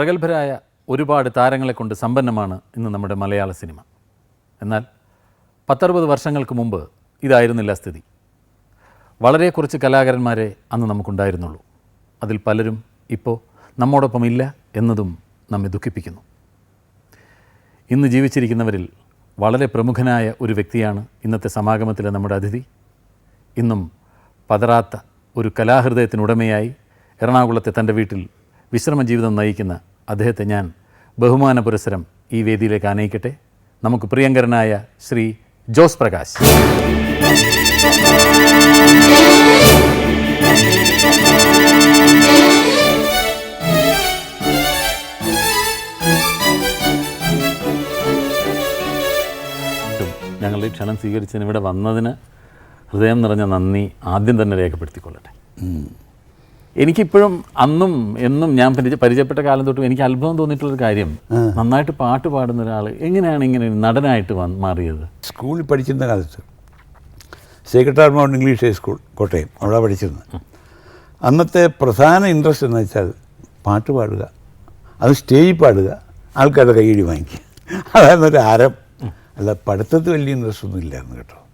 പ്രഗത്ഭരായ ഒരുപാട് താരങ്ങളെ കൊണ്ട് സമ്പന്നമാണ് ഇന്ന് നമ്മുടെ മലയാള സിനിമ. എന്നാൽ പത്തറുപത് വർഷങ്ങൾക്ക് മുമ്പ് ഇതായിരുന്നില്ല സ്ഥിതി. വളരെ കുറച്ച് കലാകാരന്മാരെ അന്ന് നമുക്കുണ്ടായിരുന്നുള്ളൂ. അതിൽ പലരും ഇപ്പോൾ നമ്മോടൊപ്പം ഇല്ല എന്നതും നമ്മെ ദുഃഖിപ്പിക്കുന്നു. ഇന്ന് ജീവിച്ചിരിക്കുന്നവരിൽ വളരെ പ്രമുഖനായ ഒരു വ്യക്തിയാണ് ഇന്നത്തെ സമാഗമത്തിലെ നമ്മുടെ അതിഥി. ഇന്നും പതറാത്ത ഒരു കലാഹൃദയത്തിനുടമയായി എറണാകുളത്തെ തന്റെ വീട്ടിൽ വിശ്രമ ജീവിതം നയിക്കുന്ന അദ്ദേഹത്തെ ഞാൻ ബഹുമാന പുരസ്സരം ഈ വേദിയിലേക്ക് ആനയിക്കട്ടെ. നമുക്ക് പ്രിയങ്കരനായ ശ്രീ ജോസ് പ്രകാശ്. ഞങ്ങളുടെ ഈ ക്ഷണം സ്വീകരിച്ചതിന് ഇവിടെ വന്നതിന് ഹൃദയം നിറഞ്ഞ നന്ദി ആദ്യം തന്നെ രേഖപ്പെടുത്തിക്കൊള്ളട്ടെ. എനിക്കിപ്പോഴും അന്നും എന്നും ഞാൻ പരിചയ പരിചയപ്പെട്ട കാലം തൊട്ടും എനിക്ക് അത്ഭുതം തോന്നിയിട്ടുള്ളൊരു കാര്യം. നന്നായിട്ട് പാട്ട് പാടുന്ന ഒരാൾ എങ്ങനെയാണ് ഇങ്ങനെ നടനായിട്ട് വന്ന് മാറിയത്? സ്കൂളിൽ പഠിച്ചിരുന്ന കാലത്ത് Sacred Heart Mount English High School Kottayam. അവിടെ പഠിച്ചിരുന്നത്. അന്നത്തെ പ്രധാന ഇൻട്രസ്റ്റ് എന്ന് വെച്ചാൽ പാട്ട് പാടുക. അത് സ്റ്റേജിൽ പാടുക. ആൾക്കാരുടെ കൈയിടി വാങ്ങിക്കുക. അതായിരുന്നു ഒരു ആരം. അല്ല പഠിത്തത്തിൽ വലിയ ഇൻട്രസ്റ്റ് ഒന്നും ഇല്ലായിരുന്നു കേട്ടോ.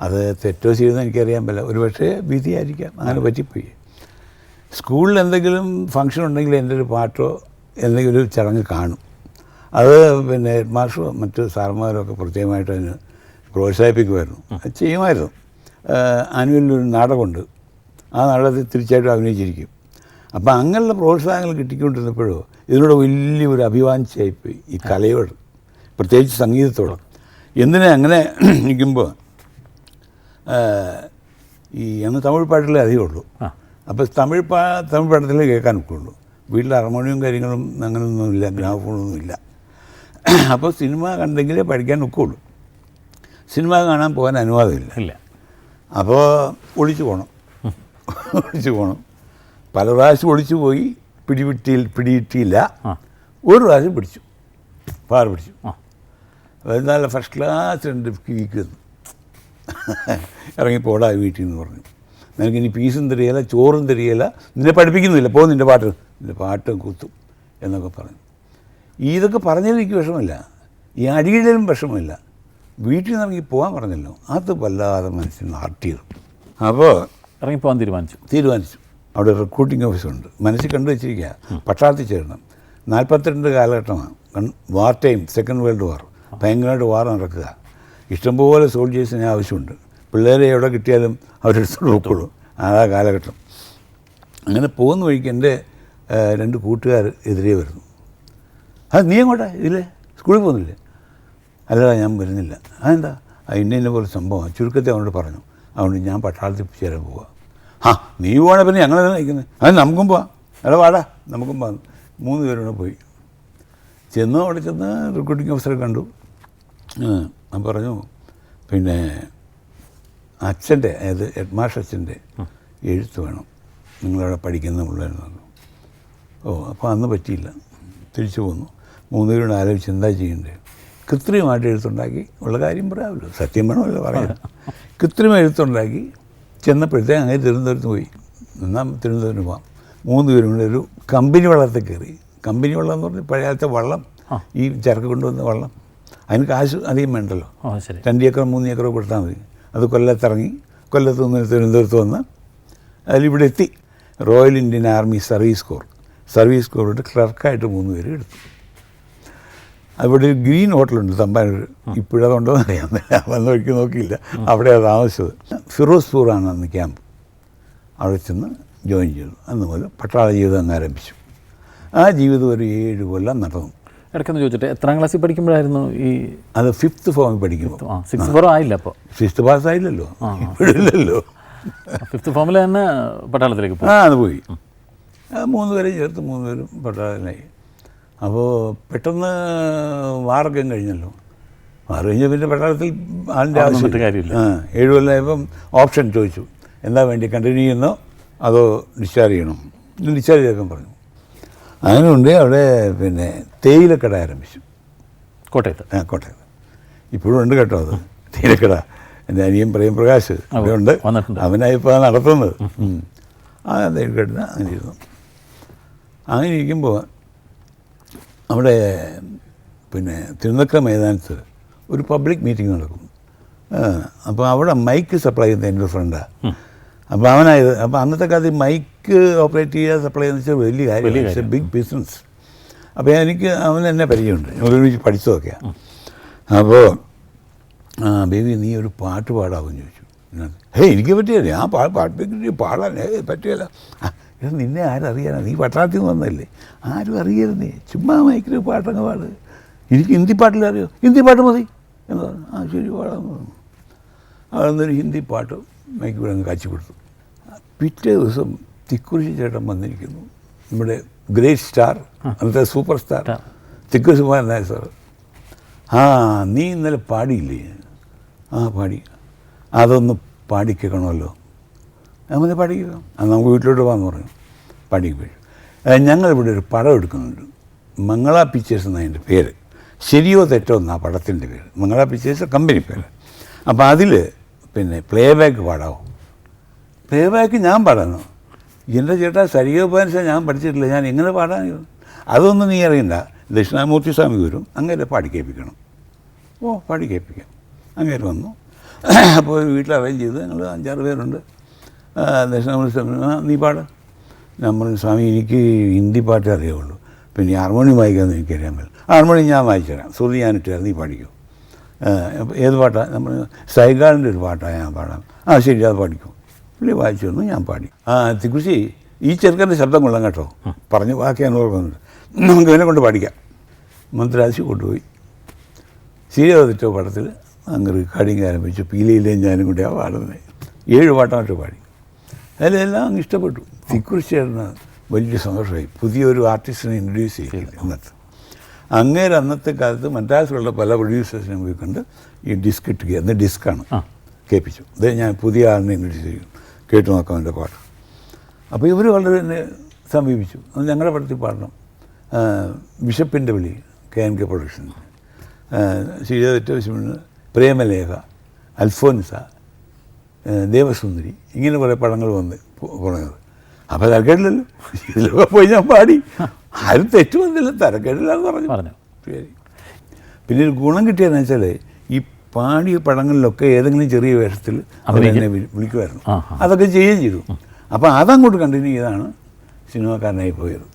അത് തെറ്റോ ചെയ്തെന്ന് എനിക്കറിയാൻ പറ്റില്ല. ഒരു പക്ഷേ വിധിയായിരിക്കാം. അങ്ങനെ പറ്റിപ്പോയി. സ്കൂളിൽ എന്തെങ്കിലും ഫംഗ്ഷൻ ഉണ്ടെങ്കിൽ എന്റെ ഒരു പാട്ടോ എന്തെങ്കിലും ഒരു ചടങ്ങ് കാണും. അത് പിന്നെ ഹെഡ് മാസ്റ്ററോ മറ്റ് സാറന്മാരൊക്കെ പ്രത്യേകമായിട്ട് അതിന് പ്രോത്സാഹിപ്പിക്കുമായിരുന്നു. അത് ചെയ്യുമായിരുന്നു. ആനുവലിൽ ഒരു നാടകമുണ്ട്. ആ നാടകത്തിൽ തീർച്ചയായിട്ടും അഭിനയിച്ചിരിക്കും. അപ്പോൾ അങ്ങനെയുള്ള പ്രോത്സാഹനങ്ങൾ കിട്ടിക്കൊണ്ടിരുന്നപ്പോഴോ ഇതിനോട് വലിയൊരു അഭിവാഞ്ചിയായിപ്പോയി ഈ കലയോട് പ്രത്യേകിച്ച് സംഗീതത്തോട്. എന്തിനാ അങ്ങനെ നിൽക്കുമ്പോൾ ഈ അന്ന് തമിഴ് പാട്ടിലേ അധികം ഉള്ളൂ ആ. അപ്പോൾ തമിഴ് പാ തമിഴ് പടത്തിൽ കേൾക്കാൻ ഒക്കെയുള്ളൂ വീട്ടിൽ ഹാർമോണിയം കാര്യങ്ങളും അങ്ങനെയൊന്നുമില്ല ഗ്രാഫോണൊന്നുമില്ല അപ്പോൾ സിനിമ കണ്ടെങ്കിലേ പഠിക്കാൻ ഒക്കുള്ളൂ. സിനിമ കാണാൻ പോകാൻ അനുവാദമില്ല. ഇല്ല. അപ്പോൾ ഒളിച്ചു പോകണം ഒളിച്ചു പോകണം പല പ്രാവശ്യം ഒളിച്ചു പോയി പിടിവിട്ടി പിടിയിട്ടില്ല. ഒരു പ്രാവശ്യം പിടിച്ചു. പാറ പിടിച്ചു. നല്ല ഫസ്റ്റ് ക്ലാസ് രണ്ട് കീക്ക്. ഇറങ്ങിപ്പോടാ ഇറങ്ങി പോടാ വീട്ടിൽ നിന്ന് പറഞ്ഞു. നിനക്ക് ഇനി പീസും തരികയില്ല ചോറും തരികയില്ല. നിന്നെ പഠിപ്പിക്കുന്നില്ല. പോകും നിന്റെ പാട്ട്. നിന്റെ പാട്ട് കുത്തും എന്നൊക്കെ പറഞ്ഞു. ഇതൊക്കെ പറഞ്ഞതിൽ എനിക്ക് വിഷമമില്ല. ഈ അടിയിലും വിഷമമില്ല. വീട്ടിൽ നിന്ന് ഇറങ്ങി പോകാൻ പറഞ്ഞല്ലോ. അത് വല്ലാതെ മനസ്സിന് അപ്പോൾ അപ്പോൾ ഇറങ്ങിപ്പോകാൻ തീരുമാനിച്ചു. തീരുമാനിച്ചു. അവിടെ റിക്രൂട്ടിംഗ് ഓഫീസുണ്ട് മനസ്സിൽ കണ്ടു വെച്ചിരിക്കുക. പട്ടാളത്തിൽ ചേരണം. നാൽപ്പത്തിരണ്ട് കാലഘട്ടമാണ്. War time second world war ഭയങ്കരമായിട്ട് വാർ നടക്കുക. ഇഷ്ടംപോലെ സോൾജേഴ്സിന് ആവശ്യമുണ്ട്. പിള്ളേരെ എവിടെ കിട്ടിയാലും അവരെടുത്തോണ്ട് പോയിക്കോളും ആ കാലഘട്ടം. അങ്ങനെ പോകുന്ന വഴിക്ക് എന്റെ രണ്ട് കൂട്ടുകാർ എതിരെ വരുന്നു. അത് നീ എങ്ങോട്ടാ? ഇതില്ലേ സ്കൂളിൽ പോകുന്നില്ലേ? അല്ലടാ ഞാൻ വരുന്നില്ല. അതെന്താ? ഇന്ന ഇന്ന പോലെ സംഭവം ചുരുക്കത്തെ അവനോട് പറഞ്ഞു. അതുകൊണ്ട് ഞാൻ പട്ടാളത്തിൽ ചേരാൻ പോവാ. ആ നീ പോകണേ പിന്നെ ഞങ്ങൾ നയിക്കുന്നത് അത് നമുക്കും പോവാം. എടാ വാടാ. നമുക്കും പോകാം മൂന്ന് പേരും കൂടെ പോയി. ചെന്ന് അവിടെ ചെന്ന് റിക്രൂട്ടിംഗ് ഓഫീസറെ കണ്ടു. ഞാൻ പറഞ്ഞു പിന്നെ അച്ഛന്റെ അതായത് ഹെഡ് മാസ്റ്റർ അച്ഛന്റെ എഴുത്ത് വേണം. നിങ്ങളവിടെ പഠിക്കുന്ന പിള്ളേരെന്നു ഓ അപ്പോൾ അന്ന് പറ്റിയില്ല. തിരിച്ചു പോന്നു. മൂന്നുപേരോട് ആലോചിച്ച് എന്താ ചെയ്യേണ്ടത് കൃത്രിമമായിട്ട് എഴുത്തുണ്ടാക്കി ഉള്ള കാര്യം പറയാമല്ലോ. സത്യം വേണമല്ലോ പറയാം കൃത്രിമ എഴുത്തുണ്ടാക്കി ചെന്നപ്പോഴത്തേക്ക് അങ്ങനെ തിരുവനന്തപുരത്ത് പോയി. എന്നാൽ തിരുവനന്തപുരത്ത് പോവാം. മൂന്ന് പേരും കൂടെ ഒരു കമ്പനി വള്ളത്തിൽ കയറി. കമ്പനി വള്ളം എന്ന് പറഞ്ഞാൽ പഴയത്തെ വള്ളം. ഈ ചരക്ക് കൊണ്ടുവന്ന വള്ളം. അതിന് കാശ് അധികം വേണ്ടല്ലോ. രണ്ട് ഏക്കറോ മൂന്ന് ഏക്കറോ കൊടുത്താൽ മതി. അത് കൊല്ലത്തിറങ്ങി. കൊല്ലത്ത് നിന്ന് തിരുവനന്തപുരത്ത് വന്ന് അതിലിവിടെ എത്തി. Royal Indian Army Service Corps service കോറിന്റെ ക്ലർക്കായിട്ട് മൂന്ന് പേര് എടുത്തു. അവിടെ ഒരു ഗ്രീൻ ഹോട്ടലുണ്ട് തമ്പാനൂർ. ഇപ്പോഴതുണ്ടോ എന്ന് അറിയാൻ വന്ന് വഴിക്ക് നോക്കിയില്ല. അവിടെയാണ് താമസിച്ചത്. ഫിറോസ്പൂറാണ് അന്ന് ക്യാമ്പ്. അവിടെ ചെന്ന് ജോയിൻ ചെയ്തു. അന്ന് മുതൽ പട്ടാള ജീവിതം അങ്ങ് ആരംഭിച്ചു. ആ ജീവിതം ഒരു ഏഴ് കൊല്ലം നടന്നു. ഇടയ്ക്കൊന്ന് ചോദിച്ചിട്ട് എത്രാം ക്ലാസ്സിൽ പഠിക്കുമ്പോഴായിരുന്നു ഈ അത് ഫിഫ്ത്ത് ഫോമിൽ പഠിക്കുമ്പോൾ ആ സിക്സ് ഫോർ ആയില്ല അപ്പോൾ ഫിഫ്ത്ത് പാസ്സായില്ലല്ലോ ഇല്ലല്ലോ ഫിഫ്ത്ത് ഫോമിൽ തന്നെ പട്ടാളത്തിലേക്ക് പോകും ആ അത് പോയി. മൂന്ന് പേരെ ചേർത്ത് മൂന്ന് പേരും പട്ടാളത്തിലായി. അപ്പോൾ പെട്ടെന്ന് വാർഗം കഴിഞ്ഞല്ലോ. വാർ കഴിഞ്ഞ പിന്നെ പട്ടാളത്തിൽ ആളിന്റെ ആവശ്യം കാര്യമില്ല. ആ ഏഴ് കൊല്ലമായപ്പം ഓപ്ഷൻ ചോദിച്ചു. എന്താ വേണ്ടി കണ്ടിന്യൂ ചെയ്യുന്നോ? അതോ ഡിസ്ചാർജ് ചെയ്യണം? ഡിസ്ചാർജ് ചെയ്യാൻ പറഞ്ഞു. അങ്ങനെയുണ്ട് അവിടെ പിന്നെ തേയിലക്കട ആരംഭിച്ചു. കോട്ടയത്ത്. ആ കോട്ടയത്ത്. ഇപ്പോഴും ഉണ്ട് കേട്ടോ അത്. തേയിലക്കട. എന്റെ അനിയൻ പ്രേം പ്രകാശ് അവിടെ ഉണ്ട്. വന്നിട്ടുണ്ട്. അവനായി ഇപ്പോൾ നടത്തുന്നത്. ആ തേയിലക്കട അങ്ങനെ ഇരുന്നു. അങ്ങനെ ഇരിക്കുമ്പോൾ അവിടെ പിന്നെ തിരുനക്ക മൈതാനത്ത് ഒരു പബ്ലിക് മീറ്റിംഗ് നടക്കും അപ്പോൾ അവിടെ മൈക്ക് സപ്ലൈ ചെയ്യുന്നത് എന്റെ ഫ്രണ്ടാണ് അപ്പോൾ അവനായത് അപ്പോൾ അന്നത്തെ കാലത്ത് ഈ മൈക്ക് ഓപ്പറേറ്റ് ചെയ്യുക സപ്ലൈ എന്ന് വെച്ചാൽ വലിയ കാര്യം ഇറ്റ്സ് എ ബിഗ് ബിസിനസ് അപ്പോൾ എനിക്ക് അവൻ എന്നെ പരിചയമുണ്ട്. ഒരുമിച്ച് പഠിച്ചതൊക്കെയാണ് അപ്പോൾ ബേബി നീ ഒരു പാട്ട് പാടാമെന്ന് ചോദിച്ചു. ഹേ എനിക്ക് പറ്റിയല്ല ആ പാ പാട്ട് പാടാൻ പറ്റിയല്ല. ഇത് നിന്നെ ആരറിയാനാ നീ പട്ടണത്തിൽ നിന്ന് വന്നല്ലേ ആരും അറിയരുന്നേ ചുമ്മാ മൈക്കിൽ പാട്ടങ്ങ് പാട്. എനിക്ക് ഹിന്ദി പാട്ടിൽ അറിയോ? ഹിന്ദി പാട്ട് മതി. എന്ന് പറഞ്ഞു. ആ ശരി പാടാന്ന് പറഞ്ഞു അതൊന്നൊരു ഹിന്ദി പാട്ട് മൈക്ക് കൂടെ അങ്ങ് കാച്ചി കൊടുത്തു. പിറ്റേ ദിവസം തിക്കുറിശി ചേട്ടൻ വന്നിരിക്കുന്നു. നമ്മുടെ ഗ്രേറ്റ് സ്റ്റാർ അന്നത്തെ super star star. Nair sir ആ നീ ഇന്നലെ പാടിയില്ലേ? ആ പാടി. അതൊന്ന് പാടിക്കേൾക്കണമല്ലോ അങ്ങനെ പാടിക്കുന്നു ആ നമുക്ക് വീട്ടിലോട്ട് പോകാമെന്ന് പറഞ്ഞു. പാടിക്കുമ്പോഴും ഞങ്ങളിവിടെ ഒരു പടം എടുക്കുന്നുണ്ട്. മംഗള പിക്ചേഴ്സ് എന്നാണ് അതിന്റെ പേര്. ശരിയോ തെറ്റോ എന്നാ പടത്തിന്റെ പേര്. മംഗള പിക്ചേഴ്സ് കമ്പനി പേര്. അപ്പോൾ അതിൽ പിന്നെ പ്ലേ ബാക്ക് പാടാവും? പ്ലേ ബാക്ക് ഞാൻ പാടാനോ? എന്റെ ചേട്ടാ സരിഗോപാൻസ ഞാൻ പഠിച്ചിട്ടില്ല ഞാൻ എങ്ങനെ പാടാൻ അതൊന്നും നീ അറിയണ്ട. ദക്ഷിണാമൂർത്തി സ്വാമി വരും അങ്ങനെ പാടി കേൾപ്പിക്കണം. ഓ പാടി കേൾപ്പിക്കാം. അങ്ങനെ വന്നു. അപ്പോൾ വീട്ടിൽ അറേഞ്ച് ചെയ്ത് ഞങ്ങൾ അഞ്ചാറ് പേരുണ്ട്. ദക്ഷിണാമൂർത്തി സ്വാമി നീ പാട്. നമ്മൾ സ്വാമി എനിക്ക് ഹിന്ദി പാട്ടേ അറിയുള്ളൂ. പിന്നെ ഹാർമോണിയം വായിക്കാമെന്ന് എനിക്കറിയാൻ പറ്റില്ല. ഹാർമോണിയം ഞാൻ വായിച്ചുതരാം. ശ്രുതി ഞാൻ ഇട്ടുതരാം. നീ പാടിക്കോ ഏത് പാട്ടാണ് നമ്മൾ സൈഗാളിന്റെ ഒരു പാട്ടാണ് ഞാൻ പാടാം. ആ ശരി അത് പാടിക്കും. പുള്ളി വായിച്ചു വന്നു ഞാൻ പാടി. ആ തിക്കുശി ഈ ചെറുക്കന്റെ ശബ്ദം കൊള്ളാം കേട്ടോ. പറഞ്ഞു ബാക്കി ഞാൻ ഓർക്കുന്നുണ്ട്. നമുക്ക് ഇവനെ കൊണ്ട് പാടിക്കാം മന്ത്രാശി കൊണ്ടുപോയി. ശരിയാവതിറ്റോ പടത്തിൽ അങ്ങ് റെക്കോർഡിങ് ആരംഭിച്ചു. പീലയിലേയും ഞാനും കൂടി ആ പാടുന്നത്. ഏഴ് പാട്ടായിട്ട് പാടി. അതിലെല്ലാം അങ്ങ് ഇഷ്ടപ്പെട്ടു. തിക്കുറിച്ചേർന്ന് വലിയ സന്തോഷമായി. പുതിയൊരു ആർട്ടിസ്റ്റിനെ ഇൻട്രൊഡ്യൂസ് ചെയ്തില്ല അന്നത്തെ. അങ്ങേര് അന്നത്തെ കാലത്ത് മദ്രാസിലുള്ള പല പ്രൊഡ്യൂസേഴ്സിനെ പോയി കണ്ട് ഈ ഡിസ്ക് ഇട്ട് അന്ന് ഡിസ്ക്കാണ്. കേൾപ്പിച്ചു. അത് ഞാൻ പുതിയ ആളിനെ ഇൻട്രൊഡ്യൂസ് ചെയ്യും കേട്ടു നോക്കാം എന്റെ പാട്ട്. അപ്പോൾ ഇവർ വളരെ എന്നെ സമീപിച്ചു. അത് ഞങ്ങളുടെ പടത്തിൽ പാടണം. ബിഷപ്പിന്റെ വിളി കെ എൻ കെ പ്രൊഡക്ഷൻ ശ്രീജാതെറ്റ പ്രേമലേഖ അൽഫോൻസ ദേവസുന്ദരി ഇങ്ങനെ കുറേ പടങ്ങൾ വന്ന് പോണത്. അപ്പോൾ തരക്കേടില്ലല്ലോ. ഇതിലൊക്കെ പോയി ഞാൻ പാടി. ആരും തെറ്റു വന്നില്ല. തരക്കേടില്ല എന്ന് പറഞ്ഞു. പറഞ്ഞു. ശരി. പിന്നെ ഒരു ഗുണം കിട്ടിയതെന്ന് വെച്ചാൽ പാടിയ പടങ്ങളിലൊക്കെ ഏതെങ്കിലും ചെറിയ വേഷത്തിൽ. എന്നെ വിളിക്കുമായിരുന്നു. അതൊക്കെ ചെയ്യുകയും ചെയ്തു അപ്പോൾ അതങ്ങോട്ട് കണ്ടിന്യൂ ചെയ്താണ് സിനിമാക്കാരനായി പോയത്